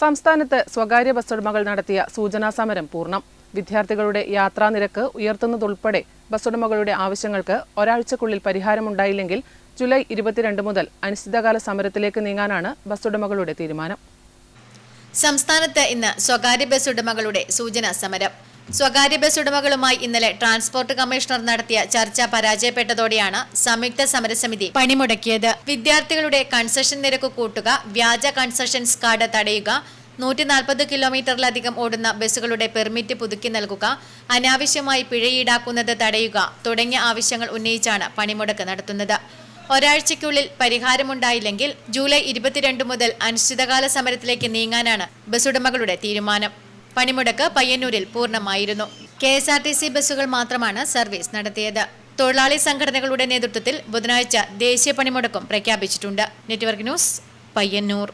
സംസ്ഥാനത്ത് സ്വകാര്യ ബസ് ഉടമകൾ നടത്തിയ സൂചനാ സമരം പൂർണം. വിദ്യാർത്ഥികളുടെ യാത്രാ നിരക്ക് ഉയർത്തുന്നതുൾപ്പെടെ ബസ് ഉടമകളുടെ ആവശ്യങ്ങൾക്ക് ഒരാഴ്ചക്കുള്ളിൽ പരിഹാരമുണ്ടായില്ലെങ്കിൽ ജൂലൈ ഇരുപത്തിരണ്ട് മുതൽ അനിശ്ചിതകാല സമരത്തിലേക്ക് നീങ്ങാനാണ് ബസ് ഉടമകളുടെ തീരുമാനം. സംസ്ഥാനത്ത് ഇന്ന് സ്വകാര്യ ബസ് ഉടമകളുടെ സൂചനാ സമരം. സ്വകാര്യ ബസ് ഉടമകളുമായി ഇന്നലെ ട്രാൻസ്പോർട്ട് കമ്മീഷണർ നടത്തിയ ചർച്ച പരാജയപ്പെട്ടതോടെയാണ് സംയുക്ത സമരസമിതി പണിമുടക്കിയത്. വിദ്യാർത്ഥികളുടെ കൺസെഷൻ നിരക്ക് കൂട്ടുക വ്യാജ കൺസെഷൻസ് കാർഡ് തടയുക നൂറ്റി നാൽപ്പത് കിലോമീറ്ററിലധികം ഓടുന്ന ബസ്സുകളുടെ പെർമിറ്റ് പുതുക്കി നൽകുക അനാവശ്യമായി പിഴ ഈടാക്കുന്നത് തടയുക തുടങ്ങിയ ആവശ്യങ്ങൾ ഉന്നയിച്ചാണ് പണിമുടക്ക് നടത്തുന്നത്. ഒരാഴ്ചയ്ക്കുള്ളിൽ പരിഹാരമുണ്ടായില്ലെങ്കിൽ ജൂലൈ ഇരുപത്തിരണ്ട് മുതൽ അനിശ്ചിതകാല സമരത്തിലേക്ക് നീങ്ങാനാണ് ബസ് ഉടമകളുടെ തീരുമാനം. പണിമുടക്ക് പയ്യന്നൂരിൽ പൂർണമായിരുന്നു. K S R T C ബസ്സുകൾ മാത്രമാണ് സർവീസ് നടത്തിയത്. തൊഴിലാളി സംഘടനകളുടെ നേതൃത്വത്തിൽ ബുധനാഴ്ച ദേശീയ പണിമുടക്കും പ്രഖ്യാപിച്ചിട്ടുണ്ട്. Network news Payyanur.